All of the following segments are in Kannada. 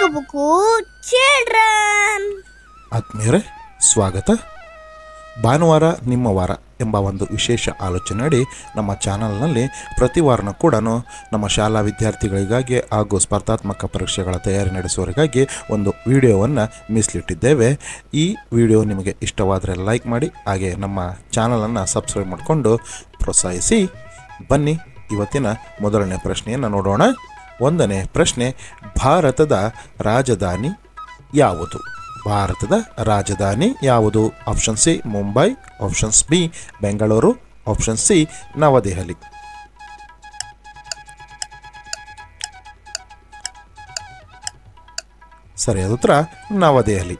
ಚಿಕ್ಕಬುಕು ಚಿಲ್ಡ್ರನ್. ಆತ್ಮೀಯರೇ, ಸ್ವಾಗತ. ಭಾನುವಾರ ನಿಮ್ಮ ವಾರ ಎಂಬ ಒಂದು ವಿಶೇಷ ಆಲೋಚನೆಯಡಿ ನಮ್ಮ ಚಾನಲ್ನಲ್ಲಿ ಪ್ರತಿ ವಾರನೂ ಕೂಡ ನಮ್ಮ ಶಾಲಾ ವಿದ್ಯಾರ್ಥಿಗಳಿಗಾಗಿ ಹಾಗೂ ಸ್ಪರ್ಧಾತ್ಮಕ ಪರೀಕ್ಷೆಗಳ ತಯಾರಿ ನಡೆಸುವವರಿಗಾಗಿ ಒಂದು ವಿಡಿಯೋವನ್ನು ಮೀಸಲಿಟ್ಟಿದ್ದೇವೆ. ಈ ವಿಡಿಯೋ ನಿಮಗೆ ಇಷ್ಟವಾದರೆ ಲೈಕ್ ಮಾಡಿ, ಹಾಗೆ ನಮ್ಮ ಚಾನಲನ್ನು ಸಬ್ಸ್ಕ್ರೈಬ್ ಮಾಡಿಕೊಂಡು ಪ್ರೋತ್ಸಾಹಿಸಿ. ಬನ್ನಿ, ಇವತ್ತಿನ ಮೊದಲನೇ ಪ್ರಶ್ನೆಯನ್ನು ನೋಡೋಣ. ಒಂದನೇ ಪ್ರಶ್ನೆ, ಭಾರತದ ರಾಜಧಾನಿ ಯಾವುದು? ಭಾರತದ ರಾಜಧಾನಿ ಯಾವುದು? Option C Mumbai options B Bengaluru option C ನವದೆಹಲಿ ಸರಿಯಾದ ಉತ್ತರ ನವದೆಹಲಿ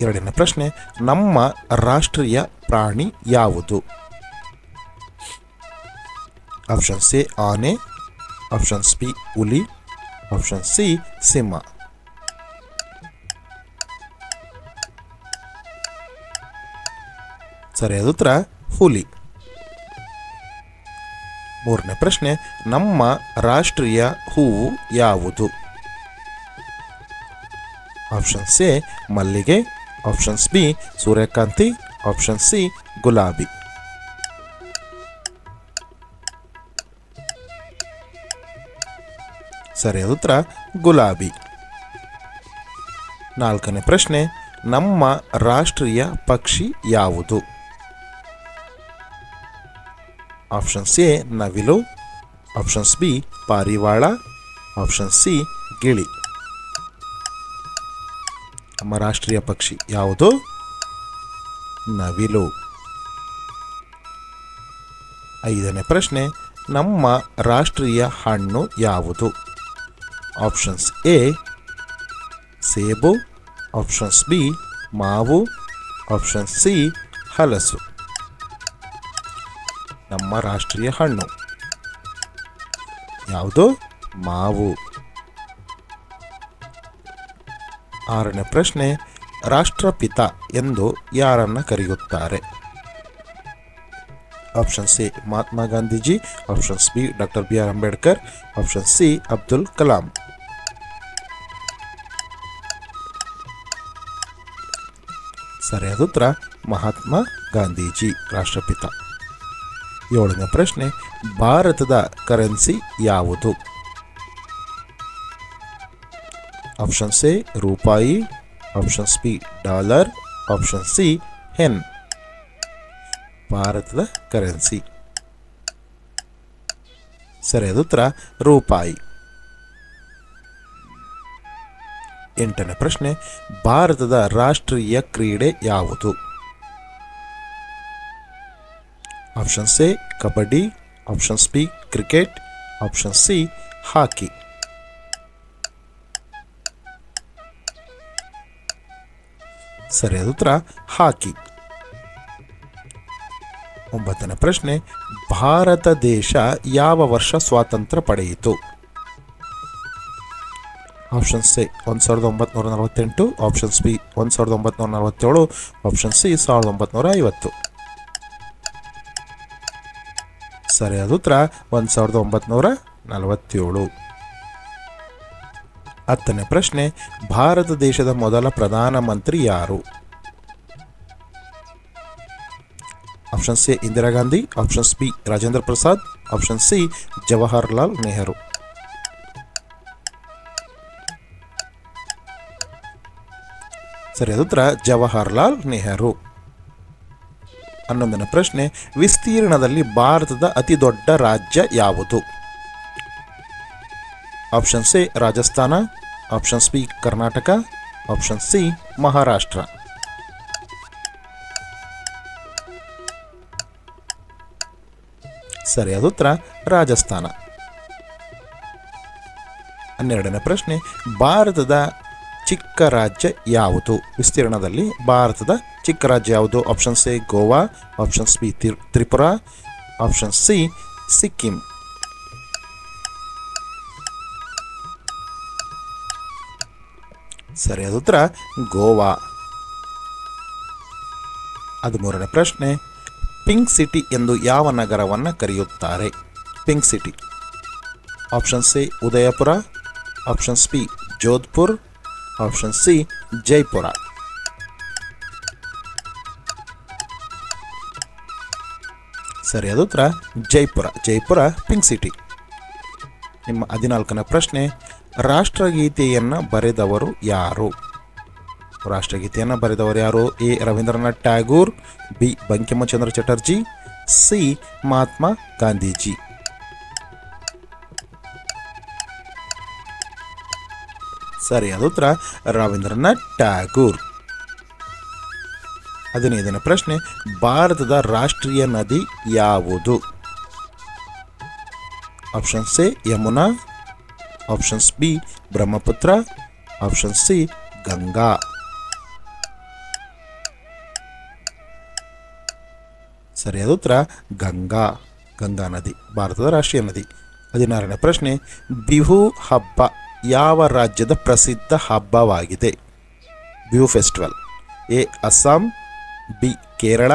ಎರಡನೇ ಪ್ರಶ್ನೆ, ನಮ್ಮ ರಾಷ್ಟ್ರೀಯ ಪ್ರಾಣಿ ಯಾವುದು? ಆಪ್ಷನ್ ಸಿ ಆನೆ ಆಪ್ಷನ್ಸ್ ಬಿ ಹುಲಿ ಆಪ್ಷನ್ ಸಿ ಸಿಂಹ ಸರಿಯಾದ ಉತ್ತರ, ಹುಲಿ. ಮೂರನೇ ಪ್ರಶ್ನೆ, ನಮ್ಮ ರಾಷ್ಟ್ರೀಯ ಹೂವು ಯಾವುದು? ಆಪ್ಷನ್ ಸಿ ಮಲ್ಲಿಗೆ. ಆಪ್ಷನ್ಸ್ ಬಿ ಸೂರ್ಯಕಾಂತಿ. ಆಪ್ಷನ್ ಸಿ ಗುಲಾಬಿ. ಸರಿಯಾದ ಉತ್ತರ, ಗುಲಾಬಿ. ನಾಲ್ಕನೇ ಪ್ರಶ್ನೆ, ನಮ್ಮ ರಾಷ್ಟ್ರೀಯ ಪಕ್ಷಿ ಯಾವುದು? ಆಪ್ಷನ್ಸ್ ಎ, ನವಿಲು. ಆಪ್ಷನ್ಸ್ ಬಿ, ಪಾರಿವಾಳ. ಆಪ್ಷನ್ ಸಿ, ಗಿಳಿ. ನಮ್ಮ ರಾಷ್ಟ್ರೀಯ ಪಕ್ಷಿ ಯಾವುದು? ನವಿಲು. ಐದನೇ ಪ್ರಶ್ನೆ, ನಮ್ಮ ರಾಷ್ಟ್ರೀಯ ಹಣ್ಣು ಯಾವುದು? ಆಪ್ಷನ್ಸ್ ಎ ಸೇಬು ಆಪ್ಷನ್ಸ್ ಬಿ ಮಾವು ಆಪ್ಷನ್ ಸಿ ಹಲಸು. ನಮ್ಮ ರಾಷ್ಟ್ರೀಯ ಹಣ್ಣು. ಯಾವುದು? ಮಾವು. ಆರನೇ ಪ್ರಶ್ನೆ, ರಾಷ್ಟ್ರಪಿತ ಎಂದು ಯಾರನ್ನ ಕರೆಯುತ್ತಾರೆ? Option C Mahatma Gandhiji options B doctor B R Ambedkar option C Abdul Kalam. ಸರಿಯಾದ ಉತ್ತರ ಮಹಾತ್ಮ ಗಾಂಧೀಜಿ, ರಾಷ್ಟ್ರಪಿತ. ಏಳನೇ ಪ್ರಶ್ನೆ, ಭಾರತದ ಕರೆನ್ಸಿ ಯಾವುದು? ಆಪ್ಷನ್ಸ್ ಸಿ ರೂಪಾಯಿ. Options B dollar option C ಹೆನ್ ಭಾರತದ ಕರೆನ್ಸಿ ಸರಿಯಾದ ಉತ್ತರ, ರೂಪಾಯಿ. ಎಂಟನೇ ಪ್ರಶ್ನೆ, ಭಾರತದ ರಾಷ್ಟ್ರೀಯ ಕ್ರೀಡೆ ಯಾವುದು? Option A, kabaddi options B, cricket, option C, hockey. ಸರಿಯಾದ ಉತ್ತರ, ಹಾಕಿ. ಒಂಬತ್ತನೇ ಪ್ರಶ್ನೆ, ಭಾರತ ದೇಶ ಯಾವ ವರ್ಷ ಸ್ವಾತಂತ್ರ್ಯ ಪಡೆಯಿತು? ಆಪ್ಷನ್ ಸಿ ಒಂದು ಸಾವಿರದ ಒಂಬತ್ನೂರ ನಲವತ್ತೆಂಟು. ಆಪ್ಷನ್ಸ್ ಬಿ ಒಂದು ಸಾವಿರದ ಒಂಬತ್ನೂರ ನಲವತ್ತೇಳು. ಆಪ್ಷನ್ ಸಿ ಸಾವಿರದ ಒಂಬತ್ನೂರ ಐವತ್ತು. ಸರಿಯಾದ ಉತ್ತರ. ಒಂದು ಸಾವಿರದ ಒಂಬತ್ನೂರ ನಲವತ್ತೇಳು. ಹತ್ತನೇ ಪ್ರಶ್ನೆ, ಭಾರತ ದೇಶದ ಮೊದಲ ಪ್ರಧಾನಮಂತ್ರಿ ಯಾರು? Option C Indira Gandhi. Options B Rajendra Prasad. Option C Jawaharlal Nehru. ಸರಿಯಾದ ಉತ್ತರ, ಜವಾಹರ್ಲಾಲ್ ನೆಹರು. ಹನ್ನೊಂದನೇ ಪ್ರಶ್ನೆ, ವಿಸ್ತೀರ್ಣದಲ್ಲಿ ಭಾರತದ ಅತಿ ದೊಡ್ಡ ರಾಜ್ಯ ಯಾವುದು? Option C, Rajasthan options B Karnataka, option C, Maharashtra. ಸರಿಯಾದ ಉತ್ತರ, ರಾಜಸ್ಥಾನ. ಹನ್ನೆರಡನೇ ಪ್ರಶ್ನೆ, ಭಾರತದ ಚಿಕ್ಕ ರಾಜ್ಯ ಯಾವುದು? ವಿಸ್ತೀರ್ಣದಲ್ಲಿ ಭಾರತದ ಚಿಕ್ಕ ರಾಜ್ಯ ಯಾವುದು? Option A Goa options B Tripura option C Sikkim. ಸರಿಯಾದ ಉತ್ತರ, ಗೋವಾ. ಹದಿಮೂರನೇ ಪ್ರಶ್ನೆ. ಪಿಂಕ್ ಸಿಟಿ ಎಂದು ಯಾವ ನಗರವನ್ನು ಕರೆಯುತ್ತಾರೆ? Pink city. Options A Udaipur options B Jodhpur option C Jaipur ಸರಿಯಾದ ಉತ್ತರ ಜೈಪುರ ಜೈಪುರ ಪಿಂಕ್ ಸಿಟಿ ನಿಮ್ಮ ಹದಿನಾಲ್ಕನೇ ಪ್ರಶ್ನೆ, ರಾಷ್ಟ್ರಗೀತೆಯನ್ನು ಬರೆದವರು ಯಾರು? ರಾಷ್ಟ್ರಗೀತೆಯನ್ನು ಬರೆದವರು ಯಾರು? A, Rabindranath Tagore, B, Bankimchandra Chatterjee, C, Mahatma Gandhiji. ಸರಿಯಾದ ಉತ್ತರ, ರವೀಂದ್ರನಾಥ್ ಟ್ಯಾಗೂರ್. ಹದಿನೈದನೇ ಪ್ರಶ್ನೆ, ಭಾರತದ ರಾಷ್ಟ್ರೀಯ ನದಿ ಯಾವುದು? Options A Yamuna. Options B Brahmaputra. Option C Ganga. ಸರಿಯಾದ ಉತ್ತರ, ಗಂಗಾ. ಗಂಗಾ ನದಿ, ಭಾರತದ ರಾಷ್ಟ್ರೀಯ ನದಿ. ಹದಿನಾರನೇ ಪ್ರಶ್ನೆ, ಬಿಹು ಹಬ್ಬ. ಯಾವ ರಾಜ್ಯದ ಪ್ರಸಿದ್ಧ ಹಬ್ಬವಾಗಿದೆ? Bihu festival. A, Assam, B, Kerala,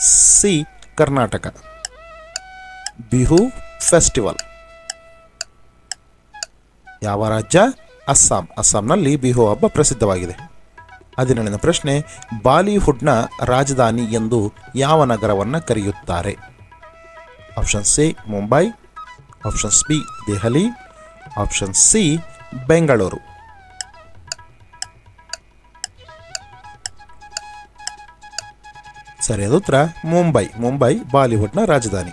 C, Karnataka. Bihu festival. ಯಾವ ರಾಜ್ಯ? ಅಸ್ಸಾಂ. ಅಸ್ಸಾಂನಲ್ಲಿ ಬಿಹು ಹಬ್ಬ ಪ್ರಸಿದ್ಧವಾಗಿದೆ. ಹದಿನೇಳನೇ ಪ್ರಶ್ನೆ, ಬಾಲಿವುಡ್ನ ರಾಜಧಾನಿ ಎಂದು ಯಾವ ನಗರವನ್ನು ಕರೆಯುತ್ತಾರೆ? Option C, Mumbai. Options B, Delhi. Option C Bengaluru ಸರಿಯಾದ ಉತ್ತರ ಮುಂಬೈ ಮುಂಬೈ ಬಾಲಿವುಡ್ನ ರಾಜಧಾನಿ.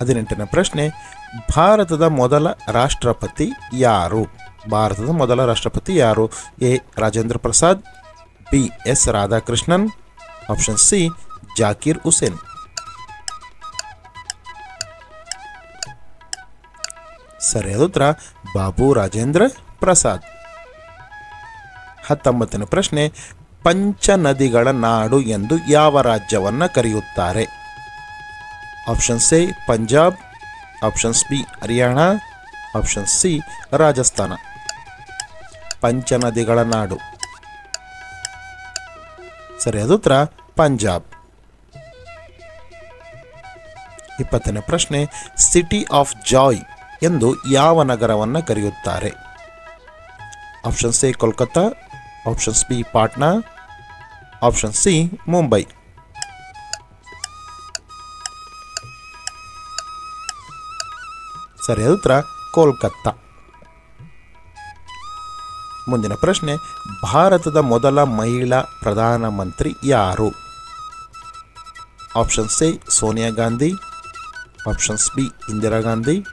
ಹದಿನೆಂಟನೇ ಪ್ರಶ್ನೆ, ಭಾರತದ ಮೊದಲ ರಾಷ್ಟ್ರಪತಿ ಯಾರು? ಭಾರತದ ಮೊದಲ ರಾಷ್ಟ್ರಪತಿ ಯಾರು? A, Rajendra Prasad, B, S, Radhakrishnan. Option C Zakir Hussain. ಸರಿಯಾದ ಉತ್ತರ. ಬಾಬು ರಾಜೇಂದ್ರ ಪ್ರಸಾದ್. ಹತ್ತೊಂಬತ್ತನೇ ಪ್ರಶ್ನೆ. ಪಂಚ ನದಿಗಳ ನಾಡು ಎಂದು ಯಾವ ರಾಜ್ಯವನ್ನು ಕರೆಯುತ್ತಾರೆ? Options A, Punjab. Options B, Haryana. Option C, Rajasthan. ಪಂಚನದಿಗಳ ನಾಡು. ಸರಿಯಾದ ಉತ್ತರ. ಪಂಜಾಬ್. ಇಪ್ಪತ್ತನೇ ಪ್ರಶ್ನೆ. City of joy. ಎಂದು ಯಾವ ನಗರವನ್ನು ಕರೆಯುತ್ತಾರೆ? Options A Kolkata options B Patna option C Mumbai ಸರಿಯಾದ ಉತ್ತರ ಕೋಲ್ಕತ್ತಾ. ಮುಂದಿನ ಪ್ರಶ್ನೆ, ಭಾರತದ ಮೊದಲ ಮಹಿಳಾ ಪ್ರಧಾನಮಂತ್ರಿ ಯಾರು? Options A Sonia Gandhi. Options B Indira Gandhi.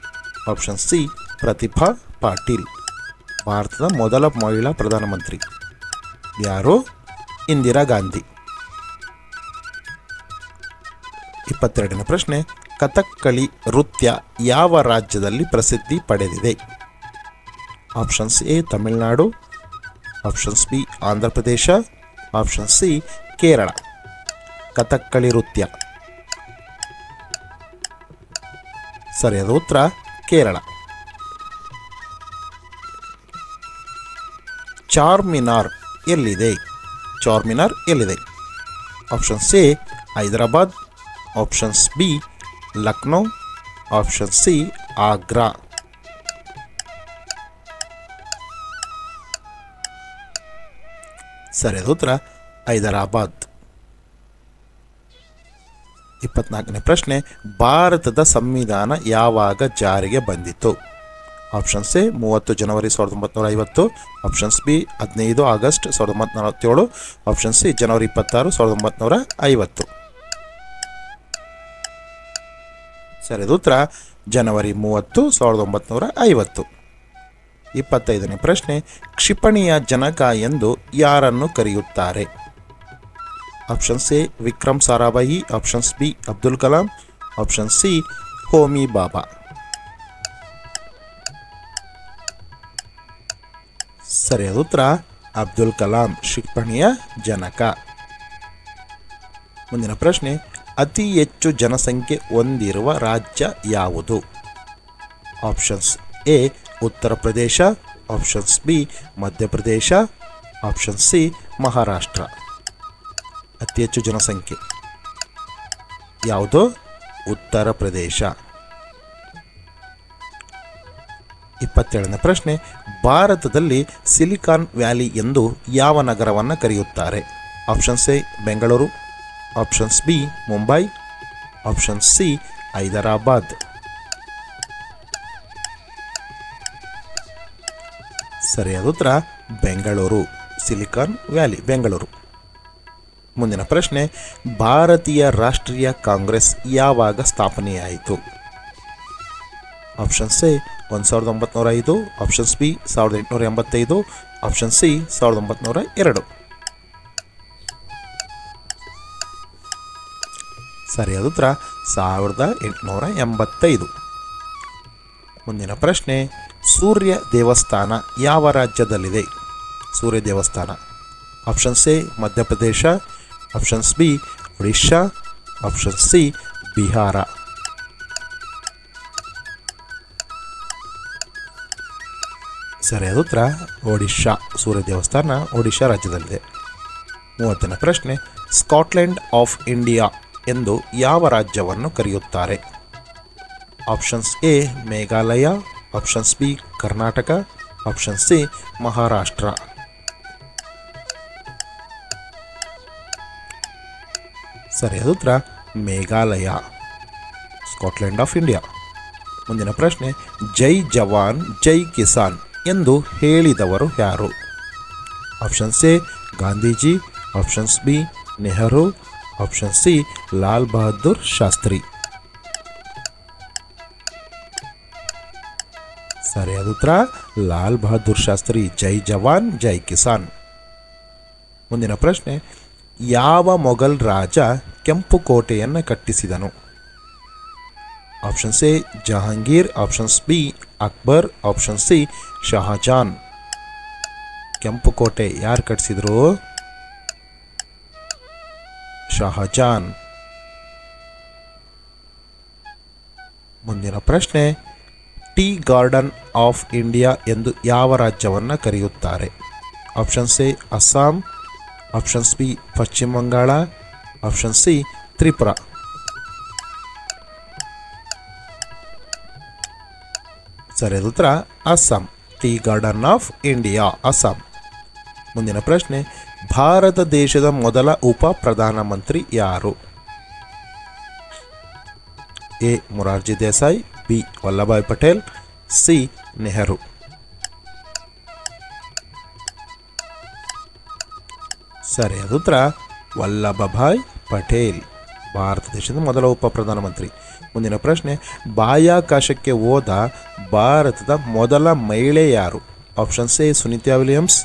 Option C, Pratibha Patil, ಭಾರತದ ಮೊದಲ ಮಹಿಳಾ ಪ್ರಧಾನಮಂತ್ರಿ. ಯಾರು? ಇಂದಿರಾ ಗಾಂಧಿ. ಇಪ್ಪತ್ತೆರಡನೇ ಪ್ರಶ್ನೆ, ಕಥಕ್ಕಳಿ ನೃತ್ಯ ಯಾವ ರಾಜ್ಯದಲ್ಲಿ ಪ್ರಸಿದ್ಧಿ ಪಡೆದಿದೆ? Options A Tamil Nadu. Options B Andhra Pradesh option C, Kerala. Kathakali ನೃತ್ಯ. ಸರಿಯಾದ ಉತ್ತರ ಕೇರಳ. ಚಾರ್ಮಿನಾರ್ ಎಲ್ಲಿದೆ? ಚಾರ್ಮಿನಾರ್ ಎಲ್ಲಿದೆ? Option C Hyderabad. Options B, Lucknow. Option C, Agra. ಸರಿಯಾದ ಉತ್ತರ, ಹೈದರಾಬಾದ್. ಇಪ್ಪತ್ನಾಲ್ಕನೇ ಪ್ರಶ್ನೆ, ಭಾರತದ ಸಂವಿಧಾನ ಯಾವಾಗ ಜಾರಿಗೆ ಬಂದಿತ್ತು? ಆಪ್ಷನ್ಸ್ ಎ ಮೂವತ್ತು ಜನವರಿ ಸಾವಿರದ ಒಂಬತ್ನೂರ ಐವತ್ತು ಆಪ್ಷನ್ಸ್ ಬಿ, ಹದಿನೈದು ಆಗಸ್ಟ್ ಸಾವಿರದ ಒಂಬತ್ತು ನಲವತ್ತೇಳು ಆಪ್ಷನ್ ಸಿ, ಜನವರಿ ಇಪ್ಪತ್ತಾರು ಸಾವಿರದ ಒಂಬತ್ನೂರ ಐವತ್ತು ಸರಿಯಾದ ಉತ್ತರ, ಜನವರಿ ಮೂವತ್ತು ಸಾವಿರದ ಒಂಬತ್ನೂರ ಐವತ್ತು ಇಪ್ಪತ್ತೈದನೇ ಪ್ರಶ್ನೆ, ಕ್ಷಿಪಣಿಯ ಜನಕ ಎಂದು ಯಾರನ್ನು ಕರೆಯುತ್ತಾರೆ? Options A Vikram Sarabhai options B Abdul Kalam option C Homi Bhabha ಸರಿಯಾದ ಉತ್ತರ ಅಬ್ದುಲ್ ಕಲಾಂ ಕ್ಷಿಪಣಿಯ ಜನಕ ಮುಂದಿನ ಪ್ರಶ್ನೆ, ಅತಿ ಹೆಚ್ಚು ಜನಸಂಖ್ಯೆ ಹೊಂದಿರುವ ರಾಜ್ಯ ಯಾವುದು? Options A, Uttar Pradesh, options B Madhya Pradesh option C, Maharashtra. ಅತಿ ಹೆಚ್ಚು ಜನಸಂಖ್ಯೆ. ಯಾವುದು ಉತ್ತರ ಪ್ರದೇಶ. ಇಪ್ಪತ್ತೇಳನೇ ಪ್ರಶ್ನೆ, ಭಾರತದಲ್ಲಿ ಸಿಲಿಕಾನ್ ವ್ಯಾಲಿ ಎಂದು ಯಾವ ನಗರವನ್ನು ಕರೆಯುತ್ತಾರೆ? Options A, Bengaluru. Options B, Mumbai. Option C, Hyderabad. ಸರಿಯಾದ ಉತ್ತರ, ಬೆಂಗಳೂರು. Silicon valley, Bengaluru. ಮುಂದಿನ ಪ್ರಶ್ನೆ, ಭಾರತೀಯ ರಾಷ್ಟ್ರೀಯ ಕಾಂಗ್ರೆಸ್ ಯಾವಾಗ ಸ್ಥಾಪನೆಯಾಯಿತು? ಆಪ್ಷನ್ಸ್ ಎ ಒಂದು ಸಾವಿರದ ಒಂಬತ್ನೂರ ಐದು ಆಪ್ಷನ್ಸ್ ಬಿ ಸಾವಿರದ ಎಂಟುನೂರ ಎಂಬತ್ತೈದು. ಆಪ್ಷನ್ ಸಿ ಸಾವಿರದ ಒಂಬತ್ನೂರ ಎರಡು. ಸರಿಯಾದ ಉತ್ತರ, ಸಾವಿರದ ಎಂಟುನೂರ ಎಂಬತ್ತೈದು. ಮುಂದಿನ ಪ್ರಶ್ನೆ, ಸೂರ್ಯ ದೇವಸ್ಥಾನ ಯಾವ ರಾಜ್ಯದಲ್ಲಿದೆ? ಸೂರ್ಯ ದೇವಸ್ಥಾನ. Options A Madhya Pradesh. Options B Odisha option C Bihar ಸರಿಯಾದ ಉತ್ತರ ಒಡಿಶಾ ಸೂರ್ಯ ದೇವಸ್ಥಾನ ಒಡಿಶಾ ರಾಜ್ಯದಲ್ಲಿದೆ ಮೂವತ್ತನೇ ಪ್ರಶ್ನೆ ಸ್ಕಾಟ್ಲೆಂಡ್ ಆಫ್ ಇಂಡಿಯಾ ಎಂದು ಯಾವ ರಾಜ್ಯವನ್ನು ಕರೆಯುತ್ತಾರೆ? Options A Meghalaya options B Karnataka option C Maharashtra ಸರಿಯಾದ ಉತ್ತರ ಮೇಘಾಲಯ, ಸ್ಕಾಟ್ಲೆಂಡ್ ಆಫ್ ಇಂಡಿಯಾ. ಮುಂದಿನ ಪ್ರಶ್ನೆ, ಜೈ ಜವಾನ್, ಜೈ ಕಿಸಾನ್ ಎಂದು ಹೇಳಿದವರು ಯಾರು? Options A, Gandhiji, options B, Nehru option C, Lal Bahadur Shastri. ಸರಿಯಾದ ಉತ್ತರ ಲಾಲ್ ಬಹದ್ದೂರ್ ಶಾಸ್ತ್ರಿ, ಜೈ ಜವಾನ್, ಜೈ ಕಿಸಾನ್. ಮುಂದಿನ ಪ್ರಶ್ನೆ ಯಾವ ಮೊಘಲ್ ರಾಜ ಕೆಂಪು ಕೋಟೆಯನ್ನು ಕಟ್ಟಿಸಿದನು? Options A Jahangir. Options B, Akbar. Option C, Shah Jahan. ಕೆಂಪು ಕೋಟೆ ಯಾರು ಕಟ್ಟಿಸಿದ್ರು ಶಹಜಾನ್. ಮುಂದಿನ ಪ್ರಶ್ನೆ, ಟೀ ಗಾರ್ಡನ್ ಆಫ್ ಇಂಡಿಯಾ ಎಂದು ಯಾವ ರಾಜ್ಯವನ್ನು ಕರೆಯುತ್ತಾರೆ? Options A Assam. Options B ಪಶ್ಚಿಮ ಬಂಗಾಳ ಆಪ್ಷನ್ ಸಿ ತ್ರಿಪುರ ಸರಿಯಾದ ಉತ್ತರ. Assam tea garden of India Assam ಮುಂದಿನ ಪ್ರಶ್ನೆ, ಭಾರತ ದೇಶದ ಮೊದಲ ಉಪ ಪ್ರಧಾನಮಂತ್ರಿ ಯಾರು? A, Morarji Desai, B, Vallabhbhai Patel, C, Nehru. ಸರಿಯಾದ ಉತ್ತರ ವಲ್ಲಭಭಾಯ್ ಪಟೇಲ್, ಭಾರತ ದೇಶದ ಮೊದಲ ಉಪ ಪ್ರಧಾನಮಂತ್ರಿ. ಮುಂದಿನ ಪ್ರಶ್ನೆ, ಬಾಹ್ಯಾಕಾಶಕ್ಕೆ ಹೋದ ಭಾರತದ ಮೊದಲ ಮಹಿಳೆ ಯಾರು? Options A Sunita Williams.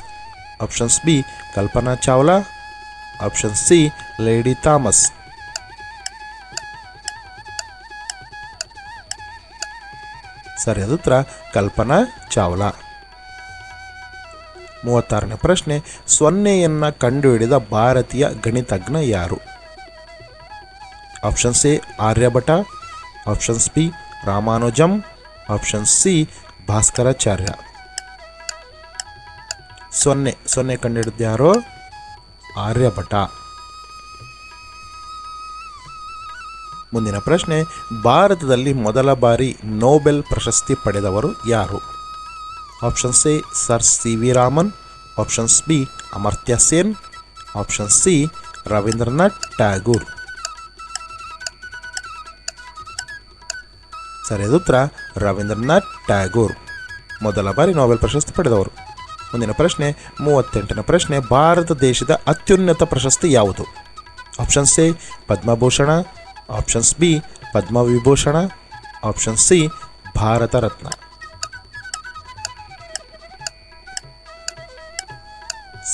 Options B Kalpana Chawla. Option C lady Thomas. ಸರಿಯಾದ ಉತ್ತರ ಕಲ್ಪನಾ ಚಾವ್ಲಾ. ಮೂವತ್ತಾರನೇ ಪ್ರಶ್ನೆ, ಸೊನ್ನೆಯನ್ನು ಕಂಡುಹಿಡಿದ ಭಾರತೀಯ ಗಣಿತಜ್ಞ ಯಾರು? Options A, Aryabhata options B, Ramanujan, option C, Bhaskaracharya. ಸೊನ್ನೆ ಸೊನ್ನೆ ಕಂಡುಹಿಡಿದ ಯಾರು? ಆರ್ಯಭಟ. ಮುಂದಿನ ಪ್ರಶ್ನೆ, ಭಾರತದಲ್ಲಿ ಮೊದಲ ಬಾರಿ ನೊಬೆಲ್ ಪ್ರಶಸ್ತಿ ಪಡೆದವರು ಯಾರು? Options A sir V Raman options B Amartya Sen option C Rabindranath Tagore ಸರಿಯಾದ ಉತ್ತರ ರವೀಂದ್ರನಾಥ್ ಟ್ಯಾಗೂರ್ ಮೊದಲ ಬಾರಿ ನೊಬೆಲ್ ಪ್ರಶಸ್ತಿ ಪಡೆದವರು. ಮುಂದಿನ ಪ್ರಶ್ನೆ, ಮೂವತ್ತೆಂಟನೇ ಪ್ರಶ್ನೆ, ಭಾರತ ದೇಶದ ಅತ್ಯುನ್ನತ ಪ್ರಶಸ್ತಿ ಯಾವುದು? Options A Padma Bhushan. Options B Padma Vibhushan. Option C Bharat Ratna.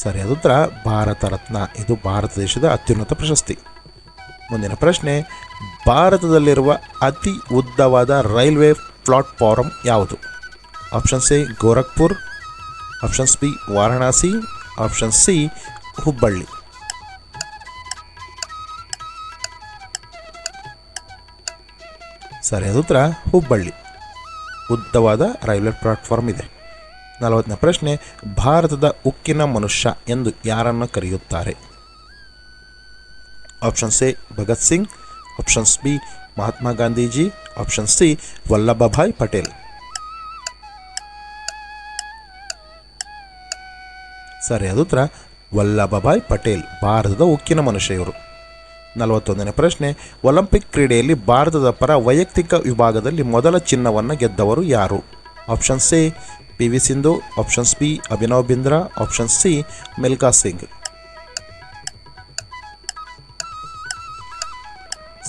ಸರಿಯಾದ ಉತ್ತರ ಭಾರತ ರತ್ನ. ಇದು ಭಾರತ ದೇಶದ ಅತ್ಯುನ್ನತ ಪ್ರಶಸ್ತಿ. ಮುಂದಿನ ಪ್ರಶ್ನೆ, ಭಾರತದಲ್ಲಿರುವ ಅತಿ ಉದ್ದವಾದ ರೈಲ್ವೆ ಪ್ಲಾಟ್ಫಾರಂ ಯಾವುದು? Options A Gorakhpur. Options B, Varanasi. Option C, Hubballi. ಸರಿಯಾದ ಉತ್ತರ ಹುಬ್ಬಳ್ಳಿ. ಉದ್ದವಾದ ರೈಲ್ವೆ ಪ್ಲಾಟ್ಫಾರ್ಮ್ ಇದೆ. ನಲವತ್ತನೇ ಪ್ರಶ್ನೆ, ಭಾರತದ ಉಕ್ಕಿನ ಮನುಷ್ಯ ಎಂದು ಯಾರನ್ನು ಕರೆಯುತ್ತಾರೆ? Options A Bhagat Singh. Options B Mahatma Gandhiji. Option C Vallabhbhai Patel. ಸರಿ ಉತ್ತರ, ವಲ್ಲಭಭಾಯ್ ಪಟೇಲ್, ಭಾರತದ ಉಕ್ಕಿನ ಮನುಷ್ಯ ಇವರು ನಲವತ್ತೊಂದನೇ ಪ್ರಶ್ನೆ, ಒಲಿಂಪಿಕ್ ಕ್ರೀಡೆಯಲ್ಲಿ ಭಾರತದ ಪರ ವೈಯಕ್ತಿಕ ವಿಭಾಗದಲ್ಲಿ ಮೊದಲ ಚಿನ್ನವನ್ನು ಗೆದ್ದವರು ಯಾರು? Options A P V Sindhu options B Abhinav Bindra option C Milkha Singh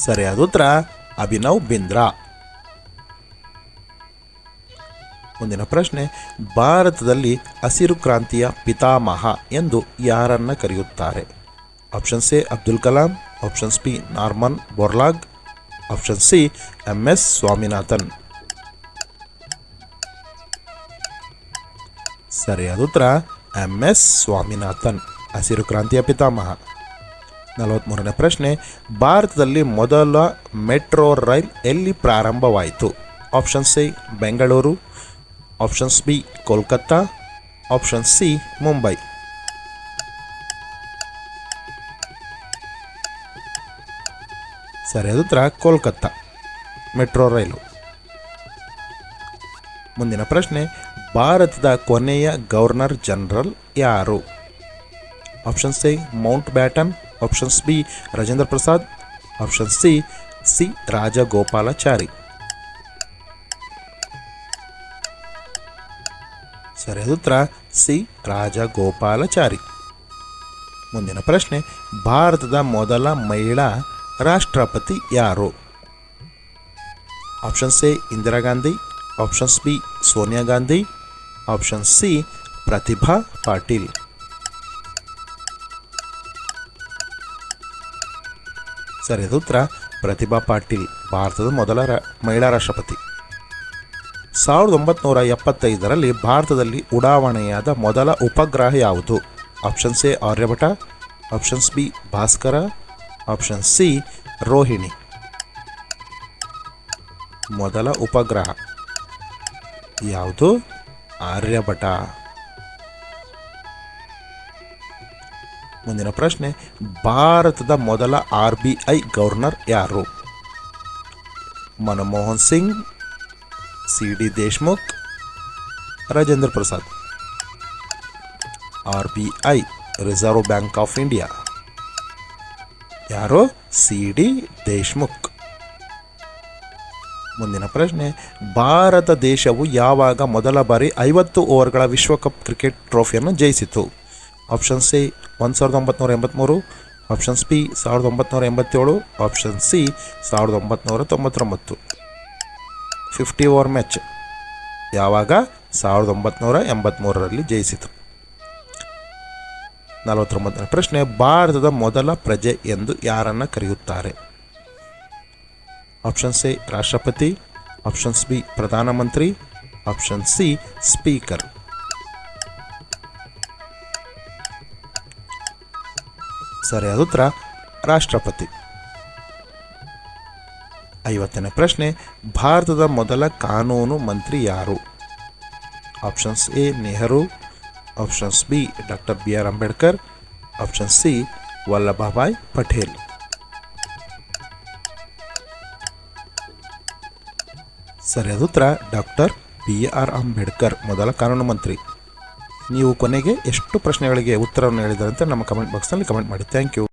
ಸರಿಯಾದ ಉತ್ತರ ಅಭಿನವ್ ಬಿಂದ್ರಾ ಮುಂದಿನ ಪ್ರಶ್ನೆ, ಭಾರತದಲ್ಲಿ ಹಸಿರು ಕ್ರಾಂತಿಯ ಪಿತಾಮಹ ಎಂದು ಯಾರನ್ನ ಕರೆಯುತ್ತಾರೆ? Options A Abdul Kalam options B Norman Borlaug option C M S Swaminathan ಸರಿಯಾದ ಉತ್ತರ, ಎಂ ಎಸ್ ಸ್ವಾಮಿನಾಥನ್, ಹಸಿರು ಕ್ರಾಂತಿಯ ಪಿತಾಮಹ. ನಲವತ್ತ್ಮೂರನೇ ಪ್ರಶ್ನೆ, ಭಾರತದಲ್ಲಿ ಮೊದಲ ಮೆಟ್ರೋ ರೈಲ್ ಎಲ್ಲಿ ಪ್ರಾರಂಭವಾಯಿತು? Option C, Bengaluru options B, Kolkata, option C, Mumbai. ಸರಿಯಾದ ಉತ್ತರ, ಕೋಲ್ಕತ್ತಾ. Metro rail. ಮುಂದಿನ ಪ್ರಶ್ನೆ ಭಾರತದ ಕೊನೆಯ ಗವರ್ನರ್ ಜನರಲ್ ಯಾರು? Option C Mountbatten options B Rajendra Prasad option C C Rajagopalachari ಸರಿಯಾದ ಉತ್ತರ ಸಿ ರಾಜಗೋಪಾಲಾಚಾರಿ ಮುಂದಿನ ಪ್ರಶ್ನೆ, ಭಾರತದ ಮೊದಲ ಮಹಿಳಾ ರಾಷ್ಟ್ರಪತಿ ಯಾರು? Option C Indira Gandhi options B Sonia Gandhi option C Pratibha Patil ಸರಿಯಾದ ಉತ್ತರ ಪ್ರತಿಭಾ ಪಾಟೀಲ್ ಭಾರತದ ಮೊದಲ ಮಹಿಳಾ ರಾಷ್ಟ್ರಪತಿ. ಸಾವಿರದ ಒಂಬತ್ನೂರ ಎಪ್ಪತ್ತೈದರಲ್ಲಿ ಭಾರತದಲ್ಲಿ ಉಡಾವಣೆಯಾದ ಮೊದಲ ಉಪಗ್ರಹ ಯಾವುದು? Options A Aryabhata options B Bhaskara. Option C Rohini. ಮೊದಲ ಉಪಗ್ರಹ ಯಾವುದು? ಆರ್ಯಭಟ. ಮುಂದಿನ ಪ್ರಶ್ನೆ, ಭಾರತದ ಮೊದಲ ಆರ್ ಬಿ ಐ ಗವರ್ನರ್ ಯಾರು? Manmohan Singh, C D Deshmukh, Rajendra Prasad. R B I Reserve Bank of India ಯಾರು? C D Deshmukh. ಮುಂದಿನ ಪ್ರಶ್ನೆ. ಭಾರತ ದೇಶವು ಯಾವಾಗ ಮೊದಲ ಬಾರಿ ಐವತ್ತು ಓವರ್ಗಳ ವಿಶ್ವಕಪ್ ಕ್ರಿಕೆಟ್ ಟ್ರೋಫಿಯನ್ನು ಜಯಿಸಿತು? ಆಪ್ಷನ್ ಸಿ ಒಂದು ಸಾವಿರದ ಒಂಬತ್ನೂರ ಎಂಬತ್ತ್ಮೂರು ಆಪ್ಷನ್ಸ್ ಬಿ, ಸಾವಿರದ ಒಂಬತ್ನೂರ ಎಂಬತ್ತೇಳು. ಆಪ್ಷನ್ ಸಿ, ಸಾವಿರದ ಒಂಬತ್ನೂರ ತೊಂಬತ್ತೊಂಬತ್ತು. Fifty over match. ಯಾವಾಗ? ಸಾವಿರದ ಒಂಬತ್ನೂರ ಎಂಬತ್ತ್ಮೂರರಲ್ಲಿ ಜಯಿಸಿತು. ನಲವತ್ತೊಂಬತ್ತನೇ ಪ್ರಶ್ನೆ, ಭಾರತದ ಮೊದಲ ಪ್ರಜೆ ಎಂದು ಯಾರನ್ನು ಕರೆಯುತ್ತಾರೆ? ಆಪ್ಷನ್ ಎ ರಾಷ್ಟ್ರಪತಿ ಆಪ್ಷನ್ಸ್ ಬಿ ಪ್ರಧಾನಮಂತ್ರಿ ಆಪ್ಷನ್ ಸಿ ಸ್ಪೀಕರ್ ಸರಿಯಾದ ಉತ್ತರ ರಾಷ್ಟ್ರಪತಿ ಐವತ್ತನೇ ಪ್ರಶ್ನೆ, ಭಾರತದ ಮೊದಲ ಕಾನೂನು ಮಂತ್ರಿ ಯಾರು? Options A Nehru. Options B doctor B R Ambedkar option C Vallabhbhai Patel ಸರಿಯಾದ ಉತ್ತರ, ಡಾಕ್ಟರ್ ಬಿ ಆರ್ ಅಂಬೇಡ್ಕರ್, ಮೊದಲ ಕಾನೂನು ಮಂತ್ರಿ. ನೀವು ಕೊನೆಗೆ ಎಷ್ಟು ಪ್ರಶ್ನೆಗಳಿಗೆ ಉತ್ತರವನ್ನು ಹೇಳಿದ್ರಂತೆ ನಮ್ಮ ಕಮೆಂಟ್ ಬಾಕ್ಸ್ನಲ್ಲಿ ಕಮೆಂಟ್ ಮಾಡಿ. Thank you.